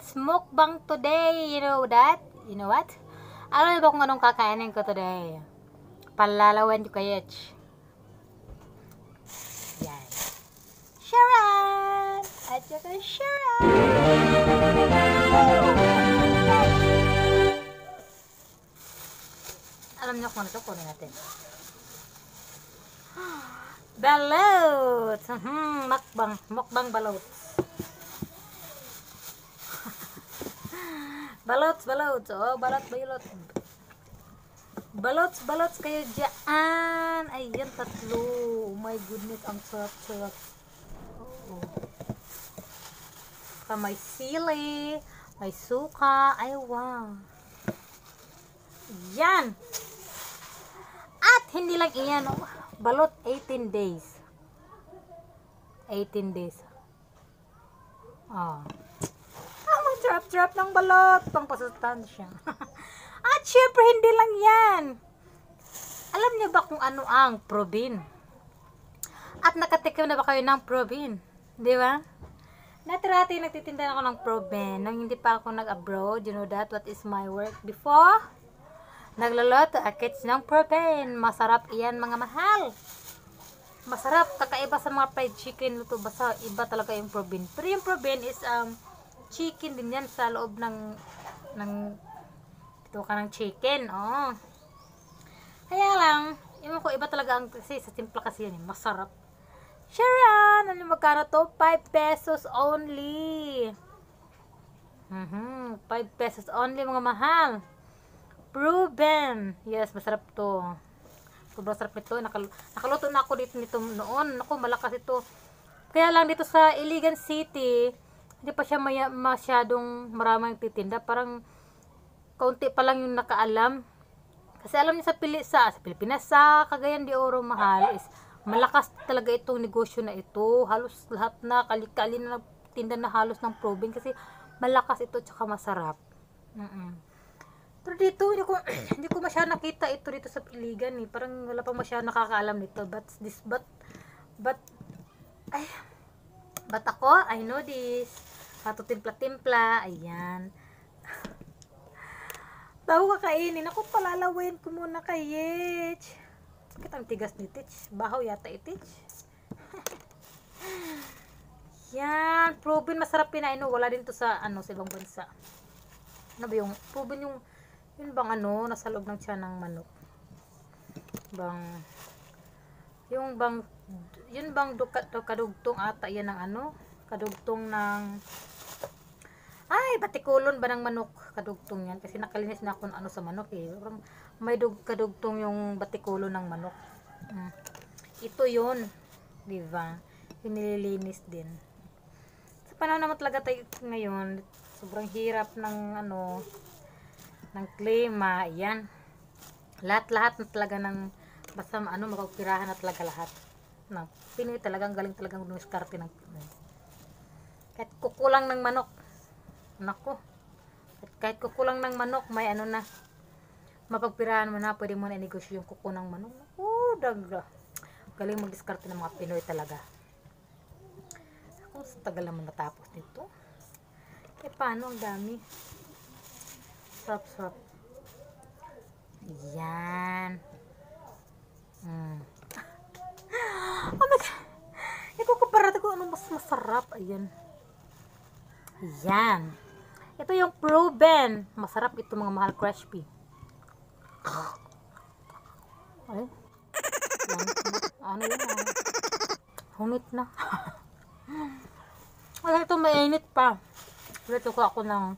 let's mukbang today. You know that? You know what? Alam niyo ba kung anong kakainin ko today? Palalawan ko kayo. Yan. Sharon! At saka Sharon! Alam niyo kung ano ito, kunin natin. Balot! Hmm, makbang. Mukbang balot. Balots, balots. Oh, balot, balot. Balots, balots kayo dyan. Ayan, tatlo. Oh my goodness, ang sarap-sarap. Oh. Pa may sili, may suka. Ay, wow. Yan. At hindi lang iyan, oh. balot 18 days. 18 days. Oh. Sarap-sarap ng balot. Pang pasustansya. At syempre, hindi lang yan. Alam niyo ba kung ano ang probin? At nakatikim na ba kayo ng probin? Di ba? Natirati nagtitinda ako ng probin nang hindi pa ako nag-abroad. You know that? What is my work before? Nagluluto akits ng propane. Masarap iyan mga mahal. Masarap. Kakaiba sa mga fried chicken luto. Basta iba talaga yung propane. Pero yung propane is um, chicken din yan sa loob ng ng ito ka ng chicken. Oh. Kaya lang, yung ko iba talaga ang kasi sa timpla kasi yan. eh, Masarap. Sharon! Ano magkano to? 5 pesos only. Mhm, 5 pesos only mga mahal. Proven. Yes, masarap to. Sobrang sarap nito. Nakal nakaluto na ako dito nito noon. Naku, malakas ito. Kaya lang dito sa Iligan City, hindi pa siya maya, masyadong maraming titinda. Parang kaunti pa lang yung nakaalam. Kasi alam niyo sa, Pili sa, sa Pilipinas, sa Cagayan de Oro, mahal is malakas talaga itong negosyo na ito. Halos lahat na, kalikali na tinda na halos ng probing kasi malakas ito tsaka masarap. Mm -mm. Pero dito, hindi ko, hindi ko masyado nakita ito dito sa Piligan eh. Parang wala pa masyado nakakaalam nito. But this, but, but, ay, but ako, I know this. Hato timpla-timpla, ayan. Bago kakainin, ako palalawin ko muna kay Yech. Bakit ang tigas ni Tich? Bahaw yata itich. Yan, proven masarap pinaino. Wala din to sa, ano, sa ibang bansa. Ano ba yung, proven yung, yun bang ano, nasa loob ng tiyan ng manok. Bang, yung bang, yun bang duka, kadugtong ata yan ng ano, kadugtong ng, ay, batikulon ba ng manok? Kadugtong yan. Kasi nakalinis na ako ng ano sa manok eh. Parang may dug, kadugtong yung batikulon ng manok. Mm. Ito yun. Diba? Yung nililinis din. Sa panahon naman talaga tayo ngayon, sobrang hirap ng ano, ng klima. Ayan. Lahat-lahat na talaga ng basta ano, mapagpirahan na talaga lahat. No, Pinoy talagang galing talagang dumiskarte ng Pinoy. Kahit kukulang ng manok, Nako. At kahit kukulang ng manok, may ano na. Mapagpirahan mo na, pwede mo na negosyo yung kuko manok. Oh, dagda. Galing mag-discarte ng mga Pinoy talaga. Ako, sa tagal naman natapos nito. Eh, paano? Ang dami. Sarap, sarap. Yan. Hmm. Oh my God. Ikukumpara ko ano mas masarap. Ayan. Yan. Ito yung proven. Masarap ito mga mahal crispy. Ay. Ano yun? ah? Humit na. Ay, ito mainit pa. Dito ko ako ng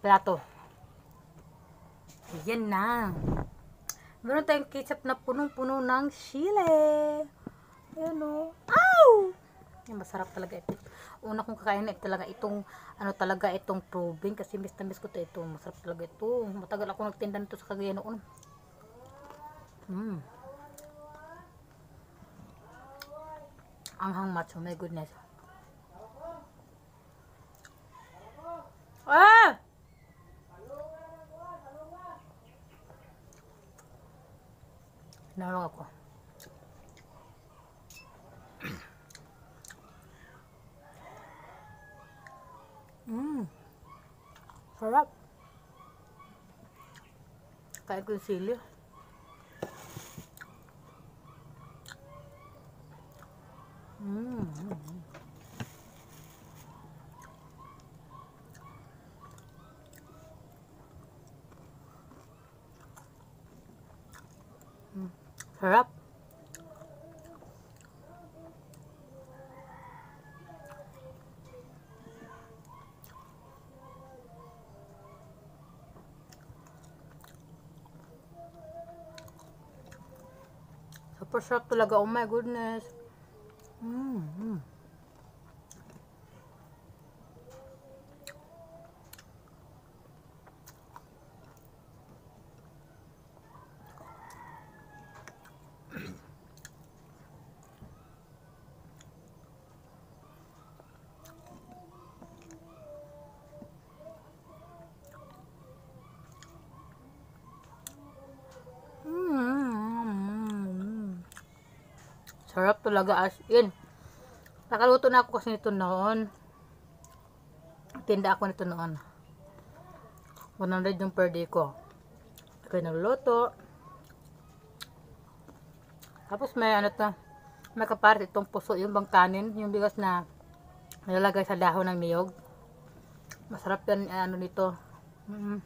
plato. Yan na. Meron tayong ketchup na punong-puno ng chile. Ayan o. Ow! Yan, masarap talaga ito. Una kong kakain ito talaga itong, ano talaga itong probing. Kasi miss na miss ko to ito. Masarap talaga ito. Matagal ako nagtinda nito sa Cagayan noon. Mm. Anghang macho. My goodness. Ah! 나눠갖고 음 사람 깔끔 실려 음 Sarap. Super sarap talaga. Oh my goodness. Mm, mm. Sarap talaga as in. Nakaluto na ako kasi nito noon. Tinda ako nito noon. 100 yung per day ko. Kaya naluluto. Tapos may ano to, may kaparit itong puso, yung bang kanin, yung bigas na nilalagay sa dahon ng niyog. Masarap yan, ano nito. Mm.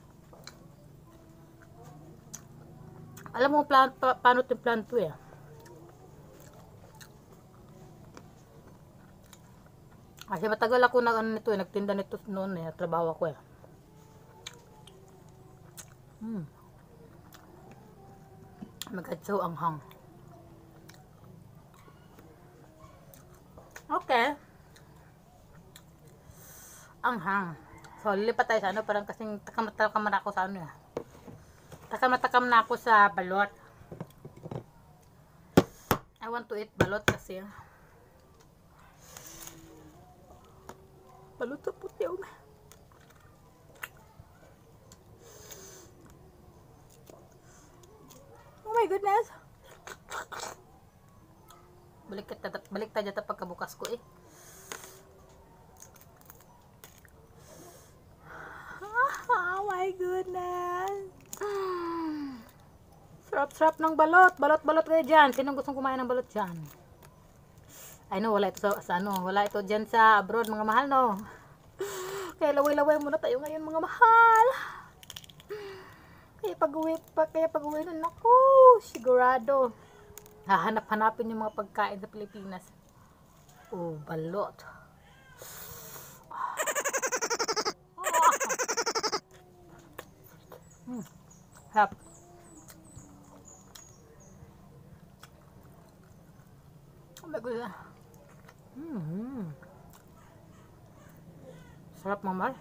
Alam mo plan, pa, paano timplan to eh. Kasi matagal ako nag ano nito eh, nagtinda nito noon eh, trabaho ko eh. Hmm. Magadsaw ang hang. Okay. Ang hang. So, lilipat tayo sa ano, parang kasing takam-takam na ako sa ano eh. Takam-takam na ako sa balot. I want to eat balot kasi balot sa puti oh. Oh my goodness. Balik ka balik ta pagkabukas ko eh. Oh my goodness. Sarap-sarap ng balot. Balot-balot kayo dyan. Sinong gustong kumain ng balot dyan? I know, wala ito sa, sa ano. Wala ito dyan sa abroad, mga mahal, no? Kaya laway-laway muna tayo ngayon, mga mahal. Kaya pag-uwi, pa, kaya pag-uwi na, naku, sigurado. Hahanap-hanapin yung mga pagkain sa Pilipinas. Oh, balot. Hmm. Hap. Oh my God. Mm. Sarap mamal.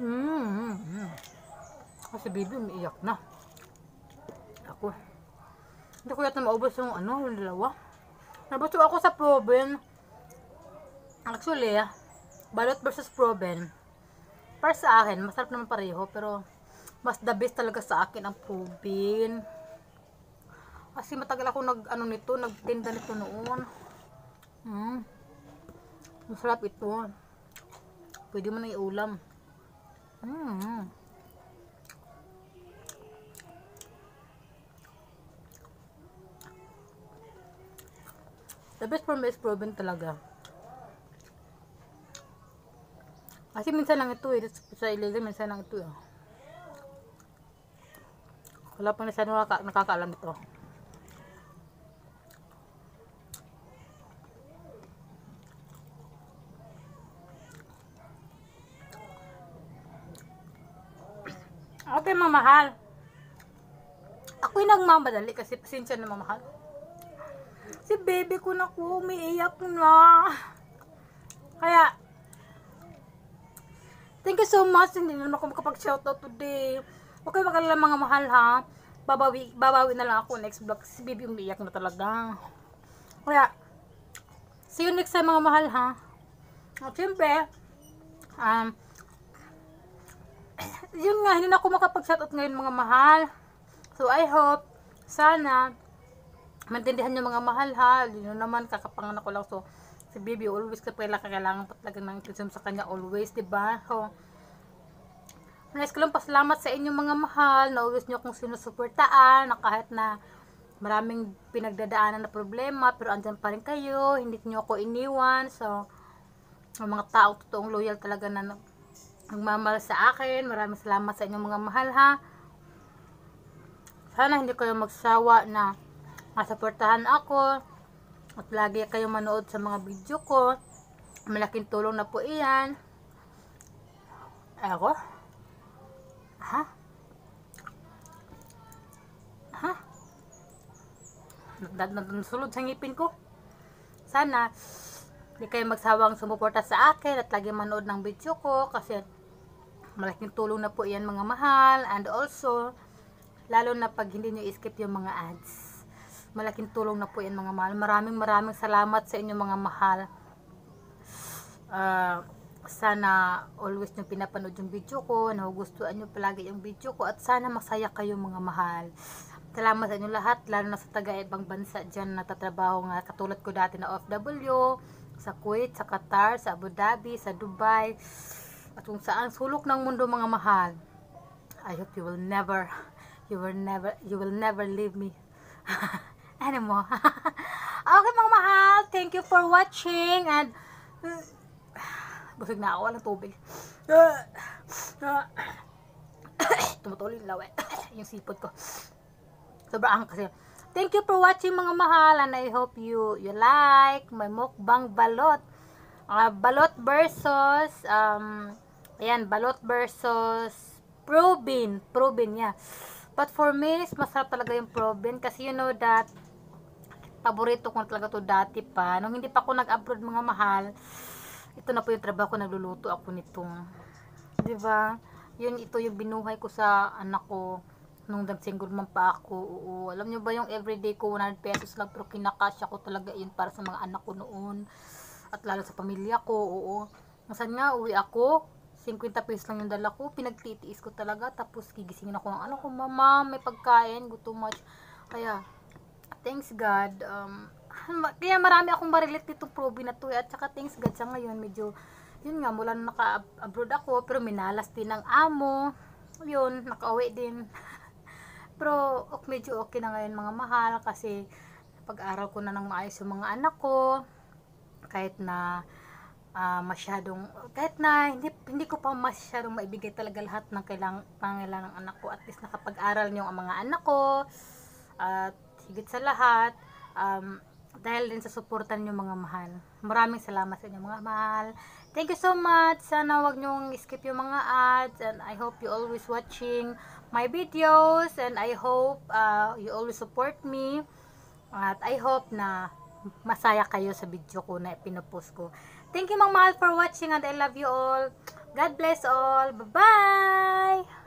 Mm. Mm. Kasi baby, umiiyak na. Ako. Hindi ko yata maubos yung ano, yung dalawa. Nabusog ako sa proben. Actually, balot versus proben. Para sa akin, masarap naman pareho, pero mas the best talaga sa akin ang proben. Kasi matagal ako nag ano nito, nagtinda nito noon. Hmm. Masarap ito. Pwede mo na iulam. Hmm. The best for me is proven talaga. Kasi minsan lang ito eh. Sa illegal, minsan lang ito eh. Wala pa na siya nakaka nakakaalam ito. Okay, mamahal. Ako'y nagmamadali kasi pasensya na mamahal. Si baby ko na ko, umiiyak na. Kaya, thank you so much. Hindi naman ako makapag-shoutout today. Okay, magalala mga mahal ha. Babawi, babawi na lang ako next vlog. Si baby umiiyak na talaga. Kaya, see you next time mga mahal ha. At syempre, um, yun nga, hindi na ako makapag-shoutout ngayon mga mahal. So, I hope, sana, maintindihan nyo mga mahal ha. Yun naman, kakapanganak ko lang. So, si baby always ka pala kailangan pa talaga ng attention sa kanya always, di ba? So, Nais ko lang pasalamat sa inyong mga mahal na always nyo akong sinusuportaan na kahit na maraming pinagdadaanan na problema pero andyan pa rin kayo, hindi nyo ako iniwan. So, ang mga tao totoong loyal talaga na nag- nagmamahal sa akin. Maraming salamat sa inyong mga mahal ha. Sana hindi kayo magsawa na masuportahan ako at lagi kayo manood sa mga video ko. Malaking tulong na po iyan. Ako? Ha? Ha? Nagsulod sa ngipin ko. Sana, di kayo magsawang sumuporta sa akin at lagi manood ng video ko kasi malaking tulong na po yan mga mahal and also lalo na pag hindi nyo skip yung mga ads malaking tulong na po yan mga mahal maraming maraming salamat sa inyong mga mahal Ah, sana always nyo pinapanood yung video ko, nagugustuhan nyo palagi yung video ko, at sana masaya kayo mga mahal. Salamat sa inyo lahat, lalo na sa taga-ibang bansa dyan na tatrabaho nga, katulad ko dati na OFW, sa Kuwait, sa Qatar, sa Abu Dhabi, sa Dubai, at kung saan sulok ng mundo mga mahal. I hope you will never, you will never, you will never leave me. anymore. okay mga mahal, thank you for watching and Busog na ako, walang tubig. Tumutuloy yung lawet. yung sipot ko. Sobrang kasi. Thank you for watching mga mahal and I hope you you like my mukbang balot. Ah, balot versus um ayan, balot versus probin. Probin, yeah. But for me, masarap talaga yung probin kasi you know that paborito ko talaga to dati pa. Nung hindi pa ako nag-abroad mga mahal, ito na po yung trabaho ko, nagluluto ako nitong. 'Di ba? Yun, ito yung binuhay ko sa anak ko nung nag-single mom pa ako. Oo. Alam nyo ba yung everyday ko 100 pesos lang pero kinakasya ko talaga yun para sa mga anak ko noon. At lalo sa pamilya ko. Oo. Nasaan nga, uwi ako. 50 pesos lang yung dala ko. Pinagtitiis ko talaga. Tapos gigisingin ako ng ano ko, mama, may pagkain. Gutom much. Kaya, thanks God. Um, kaya marami akong marilit dito probe na to. At saka thanks God sa ngayon medyo yun nga mula nung naka-abroad ako pero minalas din ng amo. Yun, nakauwi din. pero ok, medyo okay na ngayon mga mahal kasi pag-aral ko na ng maayos yung mga anak ko. Kahit na ah, masyadong kahit na hindi hindi ko pa masyadong maibigay talaga lahat ng kailang ng anak ko at least nakapag-aral niyo ang mga anak ko at higit sa lahat um, dahil din sa suportan niyo mga mahal. Maraming salamat sa inyo mga mahal. Thank you so much. Sana wag niyong skip yung mga ads and I hope you always watching my videos and I hope uh, you always support me. At I hope na masaya kayo sa video ko na pinopost ko. Thank you mga mahal for watching and I love you all. God bless all. Bye-bye!